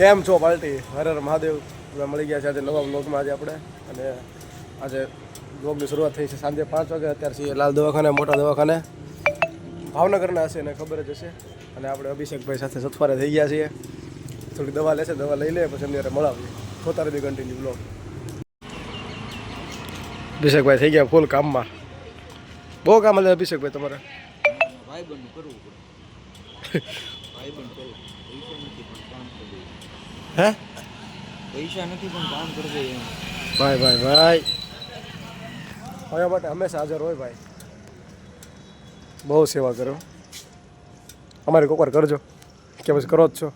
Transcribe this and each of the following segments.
કેમ છો પાર્ટી? હર હર મહાદેવ. તમે મળી ગયા છે આજે નવા બ્લોગમાં આજે આપણે. અને આજે બ્લોગની શરૂઆત થઈ છે સાંજે પાંચ વાગે. અત્યારે છીએ લાલ દવાખાને મોટા દવાખાને. ભાવનગરના હશે એને ખબર જ હશે. અને આપણે અભિષેકભાઈ સાથે સથવારે થઈ ગયા છીએ. થોડી દવા લેશે દવા લઈ લે પછી એમની મળાવીએ. પોતાને બી કન્ટિન્યુ બ્લોગ અભિષેકભાઈ થઈ ગયા ફૂલ કામમાં. બહુ કામ હશે અભિષેકભાઈ તમારે? ભાઈ કરવું પડે. ભાઈ કરવું. હે? પૈસા નથી પણ કામ કરી એમ. ભાઈ ભાઈ ભાઈ. અમારા માટે હંમેશા હાજર હોય ભાઈ. બહુ સેવા કરો. અમારે કોકવાર કરજો. કે પછી કરો જ છો.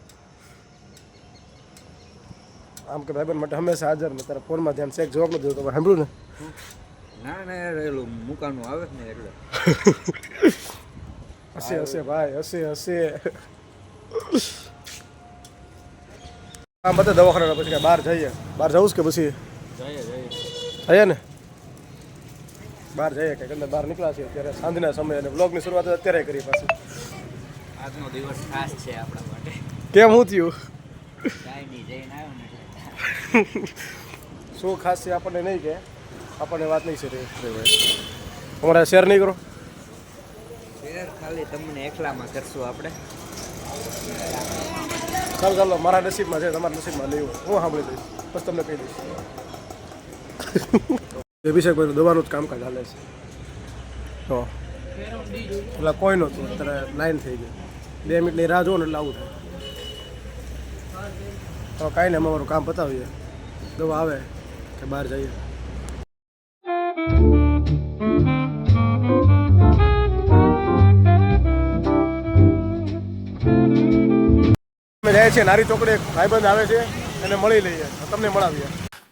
આમ કે ભાઈબંધ માટે હંમેશા હાજર. ને તારા ફોનમાં ધ્યાન શેક જોવા નથી તમારે સાંભળ્યું ને? ના ના યાર એલું મુકાનું આવે જ ને એટલે. હશે હશે ભાઈ હશે હશે. આમ બધા દવાખાના પછી બહાર જઈએ. બહાર જવું કે પછી? જઈએ ને? બહાર જઈએ કે અંદર બહાર નીકળ્યા છીએ અત્યારે સાંજના સમયે અને બ્લોગની શરૂઆત અત્યારે કરી પાછી. આજનો દિવસ ખાસ છે આપણા માટે. કેમ હું થયું? શું ખાસ છે આપણને નહીં કે? આપણને વાત નહીં છે રે રે ભાઈ. તમારે શેર નહીં કરો. શેર ખાલી તમને એકલામાં કરશું આપણે. ચાલો ચાલો, મારા નસીબમાં છે, તમારા નસીબમાં નહીં હોય હું સાંભળી દઈશ. બસ તમને કહી દઈશ. અભિષેકભાઈ દવાનું જ કામકાજ હાલે છે. તો, એટલે કોઈ નહોતું, અત્યારે લાઈન થઈ ગઈ બે મિનિટની રાહ જોઉં ને એટલે આવું થાય. તો કાંઈ નહીં, અમે અમારું કામ પતાવીએ. દવા આવે, કે બહાર જઈએ. જાય છે નારી ચોકડે એક ભાઈબંધ આવે છે એને મળી લઈએ તમને મળાવીએ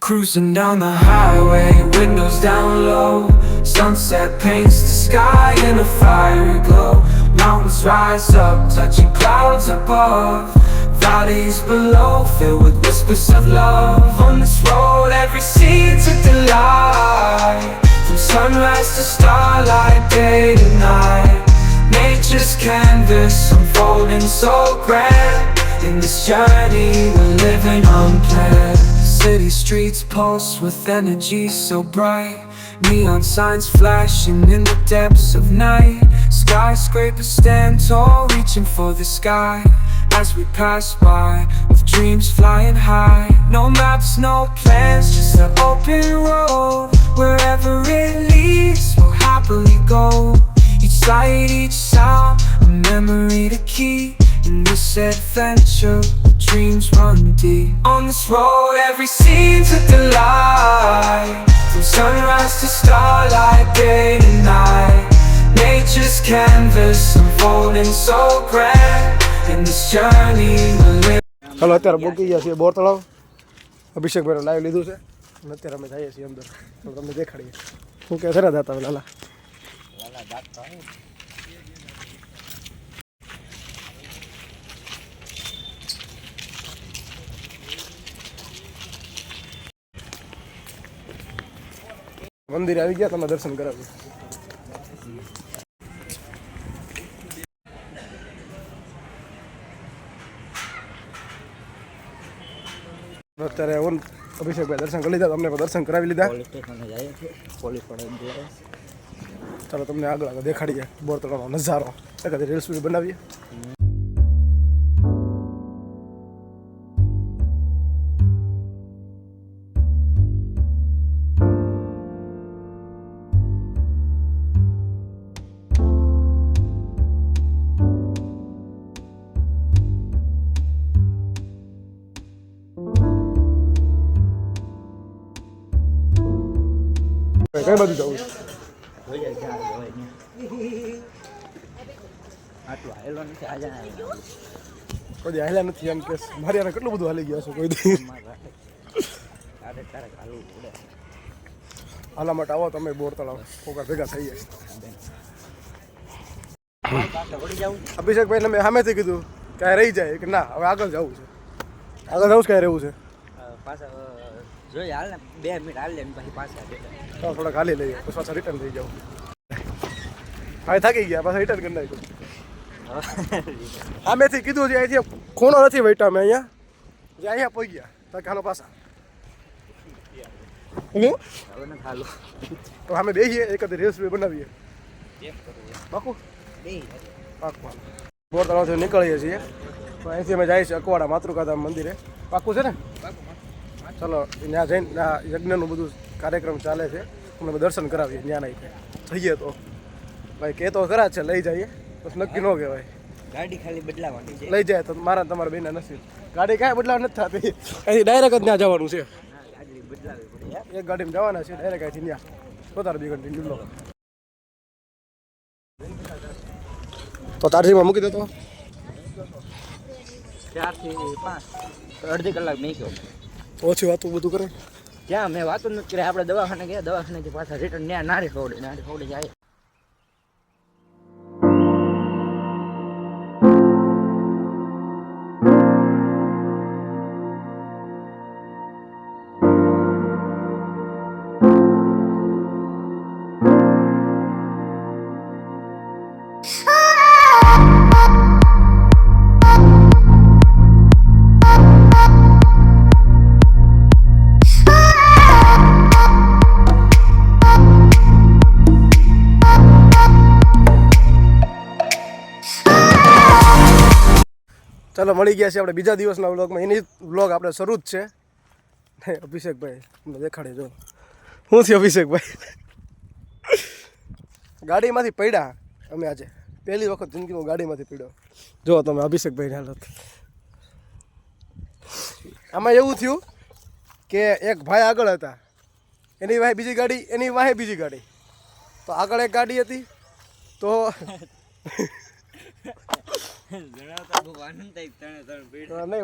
Cruising down the highway, windows down low. Sunset paints the sky in a fiery glow. Mountains rise up, touching clouds above. Valleys below, filled with whispers of love. On this road, every seed's a delight. From sunrise to starlight, day to night. Nature's canvas unfolding so grand. In this journey, we're living unplanned. City streets pulse with energy so bright. Neon signs flashing in the depths of night. Skyscrapers stand tall, reaching for the sky. As we pass by, with dreams flying high. No maps, no plans, just an open road. Wherever it leads, we'll happily go. Each sight, each sound, a memory to keep In this adventure, dreams run deep. On this road, every scene's a delight. From sunrise to starlight, day to night. Nature's canvas unfolding so grand. In this journey, we're living. ચાલો અત્યારે બોકી ગયા છીએ બોર તળાવ Abhishekbhai live લીધું છે અને અત્યારે અમે જઈએ છીએ અંદર તો તમને દેખાડીએ શું કહે છે ને દાતા લાલા લાલા દાંત મંદિરે આવી ગયા તમે દર્શન કરાવ્યું. અત્યારે ઓન અભિષેકભાઈ દર્શન કરી લીધા તમને દર્શન કરાવી લીધા. ચાલો તમને આગળ આગળ દેખાડીએ બોર તળાવનો નજારો. એકાદી રીલ્સ બનાવીએ. કઈ બાજુ જવું કોઈ હાલ્યા નથી એમ કે મારી યાર કેટલું બધું હાલી ગયા છે કોઈ દી. આના માટે આવો તમે બોર તળાવ કોકા ભેગા થઈ જાય અભિષેકભાઈ મેં સામેથી કીધું કે રહી જાય કે ના, હવે આગળ જવું છે. આગળ જવું છે કાંઈ રહેવું છે? પાછા જોઈએ હાલ ને બે મિનિટ હાલ લે પછી પાછા. થોડા ખાલી લઈએ પછી પાછા રિટર્ન થઈ જાવ હવે થાકી ગયા પાછા રિટર્ન કરી નાખ્યું. મેંથી કીધું છે અહીંથી ખૂણો નથી વૈટા મેં અહીંયા. જે અહીંયા પહોંચી ગયા તો હાલો પાછા. હું? તો અમે બેસીએ એક જ રેસ બનાવીએ. પાકું? બે પાકું બોર તળાવથી નીકળીએ છીએ. તો અહીંથી અમે જઈએ છીએ અકવાડા માતૃકાધામ મંદિરે. પાકું છે ને? ચલો ત્યાં જઈને યજ્ઞનું બધું કાર્યક્રમ ચાલે છે. અમને અમે દર્શન કરાવીએ ત્યાં નહીં જઈએ તો. ભાઈ કે તો ખરા છે લઈ જઈએ. બસ નક્કી ન કહેવાય. ગાડી ખાલી બદલાવાની છે. લઈ જાય તો મારા તમારા બેના નથી ગાડી કાંઈ બદલાવ નથી થતી. અહીંથી ડાયરેક્ટ જ ત્યાં જવાનું છે. બદલાવી એક ગાડીમાં જવાના છે ડાયરેક્ટ અહીંથી ત્યાં વધારે બી ઘંટી જુલ્લો તો તારજીમાં મૂકી દેતો ચારથી પાંચ. અડધી કલાક નહીં ગયો ઓછી વાતું બધું કરે? ક્યાં મેં વાતો નથી કરી. આપણે દવાખાને ગયા દવાખાને પાછા રિટર્ન ત્યાં નારી ખવડે નારી ખવડે જાય. ચાલો ગયા છે આપણે બીજા દિવસના વ્લોગમાં એની વ્લોગ આપણે શરૂ જ છે. અભિષેકભાઈ, તમને દેખાડે જો. હું છે અભિષેકભાઈ. ગાડીમાંથી પડ્યા અમે આજે. પહેલી વખત જિંદગીમાં ગાડીમાંથી પડ્યો. જો, તમે અભિષેકભાઈની હાલત આમાં એવું થયું કે એક ભાઈ આગળ હતા. એની વાહે બીજી ગાડી, એની વાહે બીજી ગાડી. તો આગળ એક ગાડી હતી. તો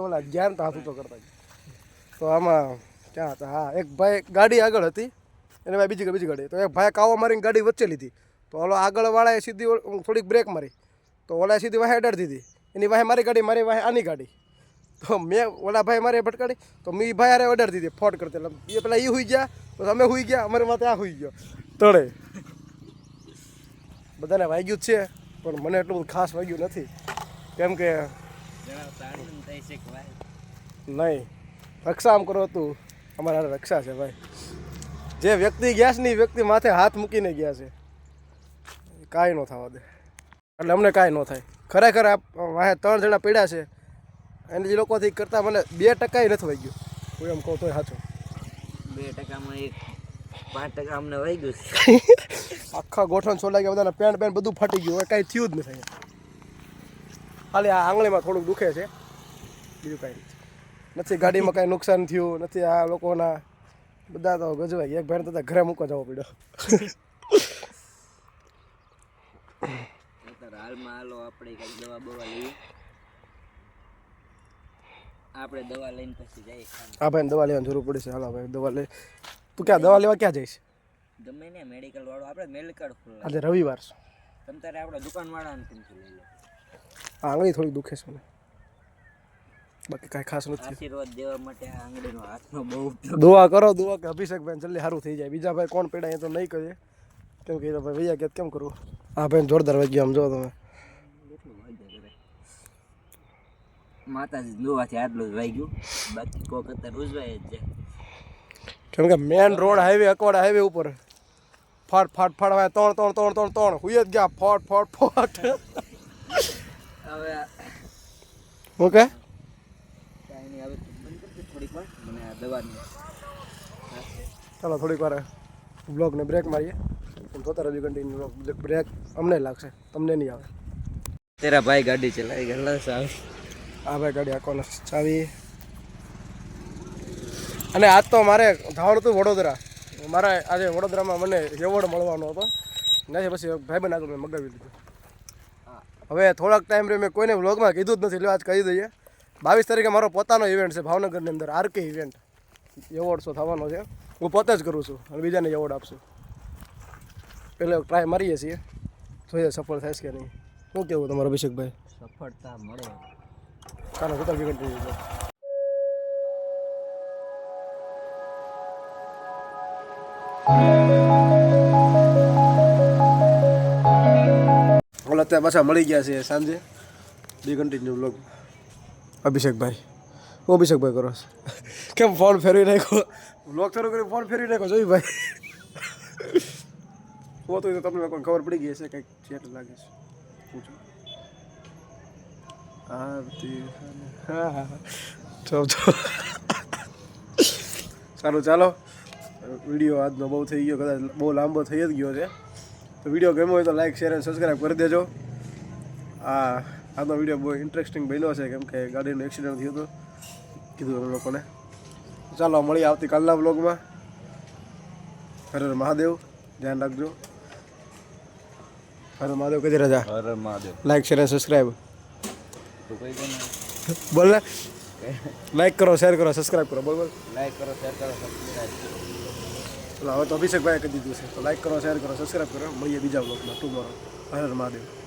ઓલા જ્ઞાન તો હાથું તો કરતા તો આમાં ક્યાં હતા? હા, એક ભાઈ ગાડી આગળ હતી. એને ભાઈ બીજી બીજી ગાડી તો એક ભાઈ કાવો મારીને ગાડી વચ્ચે લીધી. તો ઓલો આગળવાળાએ સીધી થોડીક બ્રેક મારી. તો ઓલાએ સીધી વાહે અડાડી દીધી. એની વાહે મારી ગાડી, મારી વાહે આની ગાડી. તો મેં ઓલા ભાઈ મારે ભટકાડી. તો મેં ભાઈ અરે અડાડી દીધી ફોટ કરતી. એટલે એ પેલા એ સુઈ ગયા, તો અમે સુઈ ગયા, અમારે માથે આ હોઈ ગયો. તળે. બધાને વાગ્યું જ છે, પણ મને એટલું બધું ખાસ વાગ્યું નથી. કેમ કે નહીં. રક્ષા આમ કરો તું. અમારા રક્ષા છે ભાઈ. જે વ્યક્તિ ગયા છે ને એ વ્યક્તિ માથે હાથ મૂકીને ગયા છે. કાંઈ ન થવા દે. એટલે અમને કાંઈ ન થાય. ખરેખર આ વાહે ત્રણ જણા પીડ્યા છે. એને જે લોકોથી કરતાં મને બે ટકાય નથી વાગ્યું હું એમ કહું તોય સાચું. બે ટકામાં એક પાંચ ટકા અમને વહી ગયું આખા ગોઠણ છોલા ગયા બધાના પેન્ટ પેન્ટ બધું ફાટી ગયું. કાંઈ થયું જ નથી. ખાલી આ આંગળીમાં થોડુંક દુખે છે. બીજું કાંઈ નથી. નથી ગાડીમાં કાંઈ નુકસાન થયું નથી આ લોકોના બધા તો ગજવાઈ એક ભાઈ તો ઘરે મૂકવા જવો પડ્યો. હાલમાં હાલો આપણે કઈ દવા બવા લઈએ. આપણે દવા લઈને પછી જઈએ. આ ભાઈને દવા લેવાની જરૂર પડી છે. હાલો ભાઈ દવા લે તું ક્યાં દવા લેવા ક્યાં જઈશ? ગમે ને મેડિકલ વાળો આપણે મેડિકલ આજે રવિવાર છે. તમ તારે આપણે દુકાન વાળાને લઈ લો. આ આંગળી થોડી દુખે છે મને. બાકી કાંઈ ખાસ નથી. આશીર્વાદ દેવા માટે આ આંગળીનો હાથનો બહુ ઉપયોગ. દુઆ કરો દુઆ કે અભિષેકભાઈ જલ્દી સારું થઈ જાય. બીજા ભાઈ કોણ પેડા એ તો નહીં કહે. કેમ કે ભાઈ ભૈયા કે કેમ કરવું આ ભાઈ જોરદાર વાગ્યો આમ જો તમે. કરે? માતાજી દોવાથી આટલું જ વાગ્યું. બાકી કોક અત્યારે ઉજવાય જ છે કેમ કે main road highway Akwada highway ઉપર. ફાટ ફાટ ફાટ ત્રણ ત્રણ ત્રણ ત્રણ ત્રણ હુઈ જ ગયા. ફોટ ફોટ ફોટ. હવે ઓકે. કાંઈ હવે થોડીક વાર. મને આ દવાની ચાલો થોડીક વાર બ્લોગને બ્રેક મારીએ. જોતા રહેજો કન્ટિન્યુ બ્રેક અમને લાગશે. તમને નહીં આવે. તેરા ભાઈ ગાડી ચલાવી ગયેલા સાહેબ આ ભાઈ ગાડી આખોને ચાવી. અને આજ તો મારે ધાવણ હતું વડોદરા. મારા આજે વડોદરામાં મને એવોર્ડ મળવાનો હતો. નથી પછી ભાઈ આગળ મેં મગાવી લીધું. હવે થોડાક ટાઈમ રે મેં કોઈને વ્લોગમાં કીધું જ નથી. એટલે આજ કહી દઈએ. બાવીસ તારીખે મારો પોતાનો ઇવેન્ટ છે ભાવનગરની અંદર આરકે ઇવેન્ટ એવોર્ડ શો થવાનો છે. હું પોતે જ કરું છું અને બીજાને એવોર્ડ આપશું. એટલે ટ્રાય મારીએ છીએ. જોઈએ સફળ થશે કે નહીં. શું કેવું તમારું અભિષેકભાઈ? સફળતા મળે. ચાલો ઇવેન્ટ કન્ટિન્યુ Thank ઓલા અત્યારે પાછા મળી ગયા છે સાંજે. બી કન્ટિન્યુ બ્લોગ અભિષેકભાઈ. હું અભિષેકભાઈ કરો. કેમ ફોન ફેરવી નાખ્યો? બ્લોગ શરૂ કરી ફોન ફેરવી નાખ્યો જોઈ ભાઈ? હું તો તમને કોઈ ખબર પડી ગઈ હશે કંઈક ચેટ લાગે છે. પૂછો. હા ચો સારું ચાલો. વીડિયો આજનો બહુ થઈ ગયો કદાચ બહુ લાંબો થઈ જ ગયો છે. તો વીડિયો ગમ્યો હોય તો લાઈક શેર અને સબસ્ક્રાઈબ કરી દેજો. આ આનો વીડિયો બહુ ઇન્ટરેસ્ટિંગ બન્યો છે કેમ કે ગાડીનું એક્સિડન્ટ થયું હતું. કીધું અમે લોકોને. ચાલો મળીએ આવતીકાલના બ્લોગમાં હર હર મહાદેવ. ધ્યાન રાખજો. હર મહાદેવ કદી રજા. હર મહાદેવ. લાઈક શેર અને સબસ્ક્રાઈબ બોલ ને લાઈક કરો શેર કરો સબસ્ક્રાઈબ કરો. બોલ બોલ. લાઈક કરો શેર કરો સબસ્ક્રાઈબ ચાલો હવે તો અભિષેકભાઈએ કહી દીધું છે. તો લાઈક કરો શેર કરો સબસ્ક્રાઈબ કરો. મળીએ બીજા બ્લોગમાં ટુમોરો હર મહાદેવ.